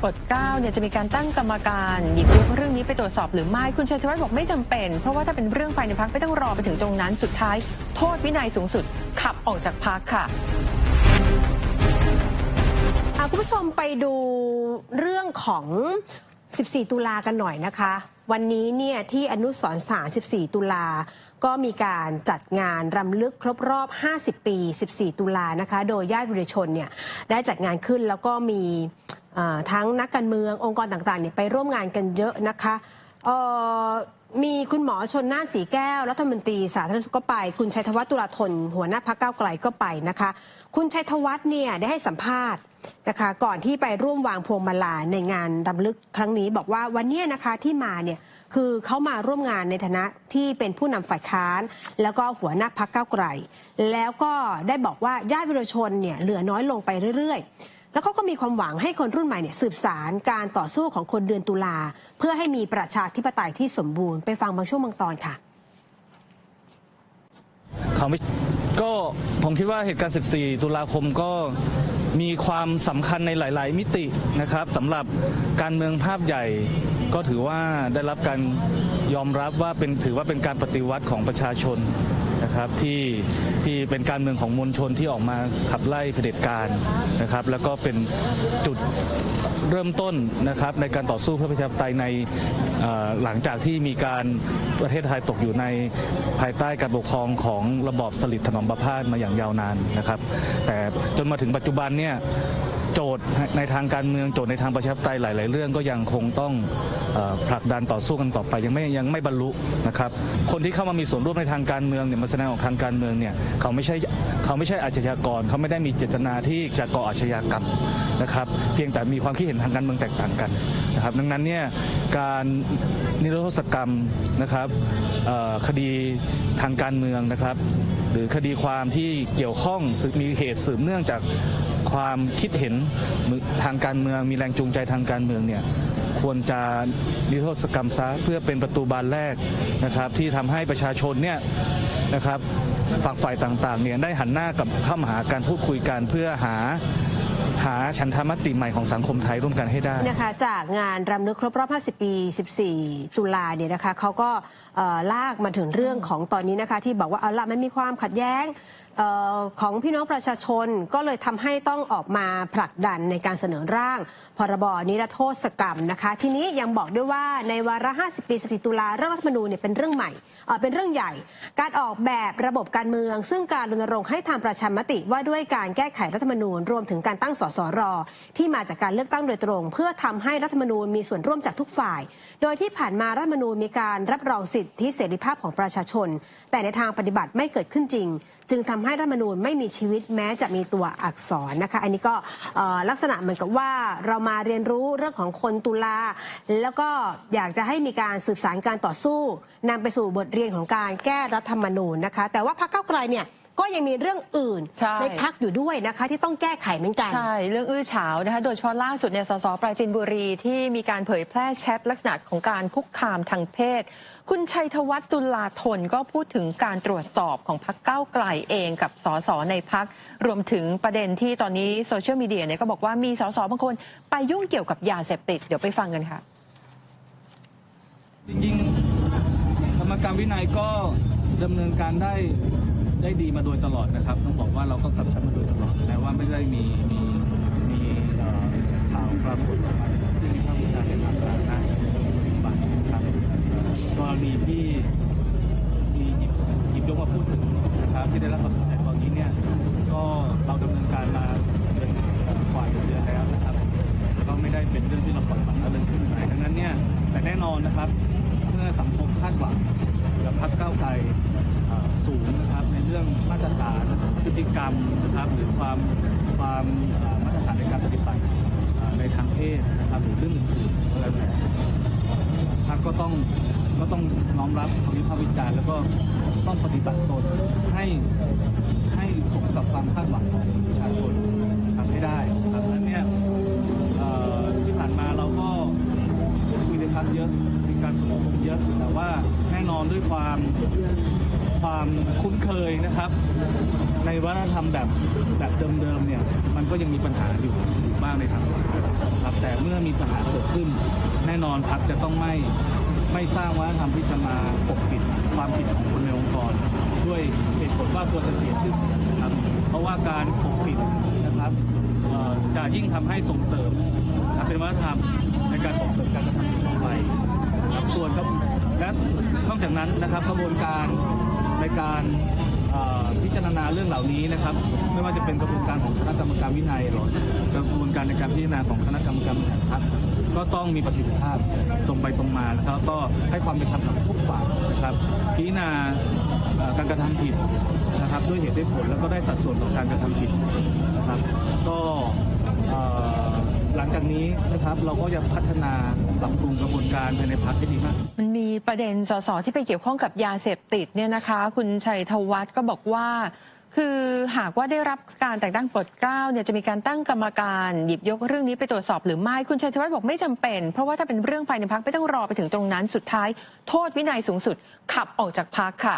ปรดเกล้าเนี่ยจะมีการตั้งกรรมการหยิบยกเรื่องนี้ไปตรวจสอบหรือไม่คุณชัยธวัฒน์บอกไม่จำเป็น เพราะว่าถ้าเป็นเรื่องภายในพักไม่ต้องรอไปถึงตรงนั้นสุดท้าย โทษวินัยสูงสุด ขับออกจากพักค่ะคุณผู้ชมไปดูเรื่องของ 14 ตุลากันหน่อยนะคะ วันนี้เนี่ยที่อนุสรสถาน14 ตุลา ก็มีการจัดงานรำลึกครบรอบ 50 ปี 14 ตุลานะคะ โดยญาติวิรชนเนี่ยได้จัดงานขึ้นแล้วก็มี ทั้งนักการเมืององค์กรต่างๆเนี่ยไปร่วมงานกันเยอะนะคะมีคุณหมอชนน่านสีแก้วรัฐมนตรีสาธารณสุขก็ไป คุณชัยธวัฒน์ตุลาธนหัวหน้าพักเก้าวไกลก็ไปนะคะ คุณชัยธวัฒน์เนี่ยได้ให้สัมภาษณ์นะคะก่อนที่ไปร่วมวางพวงมาลาในงานรำลึกครั้งนี้ บอกว่าวันนี้นะคะที่มาเนี่ยคือเขามาร่วมงานในฐานะที่เป็นผู้นำฝ่ายค้าน แล้วก็หัวหน้าพักเก้าวไกล แล้วก็ได้บอกว่าญาติวิรชนเนี่ยเหลือน้อยลงไปเรื่อยๆ แล้วเขาก็มีความหวังให้คนรุ่นใหม่เนี่ยสืบสารการต่อสู้ของคนเดือนตุลา เพื่อให้มีประชาธิปไตยที่สมบูรณ์ไปฟังบางช่วงบางตอนค่ะเขาไม่ก็ผมคิดว่าเหตุการณ์ 14 ตุลาคมก็มีความสำคัญในหลาย ๆ มิตินะครับสำหรับการเมืองภาพใหญ่ ก็ถือว่าได้รับการยอมรับว่าเป็นถือว่าเป็นการปฏิวัติของประชาชน นะครับที่ที่เป็นการเมืองของมวลชนที่ออกมาขับไล่เผด็จการนะครับแล้วก็เป็นจุดเริ่มต้นนะครับในการต่อสู้เพื่อประชาธิปไตยในหลังจากที่มีการประเทศไทยตกอยู่ในภายใต้การปกครองของระบอบสลิดถนอมประพาสมาอย่างยาวนานนะครับ แต่จนมาถึงปัจจุบันเนี่ย โจทย์ในทางการเมืองโจทย์ในทางประชาธิปไตยหลาย ๆ เรื่องก็ยังคงต้องผลักดันต่อสู้กันต่อไปยังไม่ยังไม่บรรลุนะครับคนที่เข้ามามีส่วนร่วมในทางการเมืองเนี่ยมาแสดงออกทางการเมืองเนี่ยเขาไม่ใช่เขาไม่ใช่อาชญากรเขาไม่ได้มีเจตนาที่จะก่ออาชญากรรมนะครับเพียงแต่มีความคิดเห็นทางการเมืองแตกต่างกันนะครับดังนั้นเนี่ยการนิรโทษกรรมนะครับคดีทางการเมืองนะครับ หรือคดีความที่เกี่ยวข้องมีเหตุสืบเนื่องจาก ความคิดเห็นทางการเมืองมีแรงจูงใจทางการเมืองเนี่ยควรจะนิโทษกรรมซะเพื่อเป็นประตูบานแรกนะครับ ที่ทำให้ประชาชนเนี่ยนะครับฝักฝ่ายต่างๆเนี่ยได้หันหน้ากับเข้ามาหาการพูดคุยกันเพื่อหา หาฉันทามติใหม่ของสังคมไทยร่วมกันให้ได้นะคะ จากงานรำลึกครบรอบ 50 ปี 14 ตุลาเนี่ยนะคะเขาก็ลากมาถึงเรื่องของตอนนี้นะคะ ที่บอกว่าเอาละมันมีความขัดแย้งออของพี่น้องประชาชนก็เลยทำให้ต้องออกมาผลักดันในการเสนอร่าง พรบนิรโทษกรรมนะคะ ทีนี้ยังบอกด้วยว่าในวาระ 50 ปี14ตุลาเรื่องรัฐธรรมนูญเนี่ยเป็นเรื่องใหม่เป็นเรื่องใหญ่ การออกแบบระบบการเมือง ซึ่งการรณรงค์ให้ทำประชามติว่าด้วยการแก้ไขรัฐธรรมนูญรวมถึงการตั้งสสรที่มาจากการเลือกตั้งโดยตรง เพื่อทำให้รัฐธรรมนูญมีส่วนร่วมจากทุกฝ่าย โดยที่ผ่านมารัฐธรรมนูญมีการรับรองสิทธิเสรีภาพของประชาชน แต่ในทางปฏิบัติไม่เกิดขึ้นจริง จึงทำให้รัฐธรรมนูญไม่มีชีวิตแม้จะมีตัวอักษรนะคะ อันนี้ก็ลักษณะเหมือนกับว่าเรามาเรียนรู้เรื่องของคนตุลาแล้วก็อยากจะให้มีการสืบสารการต่อสู้นำไปสู่บทเรียนของการแก้รัฐธรรมนูญนะคะ แต่ว่าพรรคเก้าไกลเนี่ย ก็ยังมีเรื่องอื่นใช่พักอยู่ด้วยนะคะ ที่ต้องแก้ไขเหมือนกัน ใช่ เรื่องอื้อฉาวนะคะ โดยเฉพาะล่าสุดเนี่ยสสปราจีนบุรีที่มีการเผยแพร่แชทลักษณะของการคุกคามทางเพศ คุณชัยธวัฒน์ตุลาธนก็พูดถึงการตรวจสอบของพักเก้าวไกลเองกับสสในพัก รวมถึงประเด็นที่ตอนนี้โซเชียลมีเดียเนี่ยก็บอกว่ามีสสบางคนไปยุ่งเกี่ยวกับยาเสพติดเดี๋ยวไปฟังกันค่ะ จริงๆกรรมการวินัยก็ดำเนินการได้ ได้ดีมาโดยตลอดนะครับ ต้องบอกว่าเราก็กำชับมาโดยตลอดแต่ว่าไม่ได้มีมีมีข่าวปรากฏออกมาที่มีข่าวิจารณ์ในทางสาธารณะบ้างนะครับกรณีที่ที่หยิบยกมาพูดถึงนะครับที่ได้รับคว ติกรรมนะครับหรือความความมาตรฐานในการปฏิบัติในทางเพศนะครับหรือเรื่องอื่นๆก็แล้วแต่พรรคก็ต้องก็ต้องน้อมรับคำวิพากษ์วิจารณ์แล้วก็ต้องปฏิบัติตนให้ให้สมกับความคาดหวังของประชาชนทำให้ได้ครับดังนั้นเนี่ยที่ผ่านมาเราก็พูดคุยในพักเยอะมีการสมองเยอะแต่ว่าแน่นอนด้วยความ ความคุ้นเคยนะครับ ในวัฒนธรรมแบบแบบเดิมๆเนี่ยมันก็ยังมีปัญหาอยู่บ้างในทางครับแต่เมื่อมีปัญหาเกิดขึ้น แน่นอนพักจะต้องไม่ไม่สร้างวัฒนธรรมที่จะมาปกปิดความผิดของคนในองค์กร ด้วยเหตุผลว่าตัวเสียชื่อเสียงนะครับ เพราะว่าการปกปิดนะครับจะยิ่งทำให้ส่งเสริมเป็นวัฒนธรรมในการส่งเสริมการกระทำผิดต่อไปส่วนครับและนอกจากนั้นนะครับกระบวนการ ในการพิจารณาเรื่องเหล่านี้นะครับ ไม่ว่าจะเป็นกระบวนการของคณะกรรมการวินัยหรือกระบวนการในการพิจารณาของคณะกรรมการบริหารพรรคก็ต้องมีประสิทธิภาพตรงไปตรงมาแล้วก็ให้ความเป็นธรรมกับทุกฝ่ายนะครับพิจารณาการกระทำผิดนะครับ ด้วยเหตุด้วยผลแล้วก็ได้สัดส่วนของการกระทำผิดนะครับ ก็หลังจากนี้นะครับเราก็จะพัฒนา ปรับปรุงกระบวนการภายในพรรคให้ดีมากมันมีประเด็นสสที่ไปเกี่ยวข้องกับยาเสพติดเนี่ยนะคะ คุณชัยธวัฒน์ก็บอกว่าคือหากว่าได้รับการแต่งตั้งปรดเกล้าเนี่ยจะมีการตั้งกรรมการหยิบยกเรื่องนี้ไปตรวจสอบหรือไม่คุณชัยธวัฒน์บอกไม่จำเป็น เพราะว่าถ้าเป็นเรื่องภายในพักไม่ต้องรอไปถึงตรงนั้นสุดท้าย โทษวินัยสูงสุดขับออกจากพักค่ะ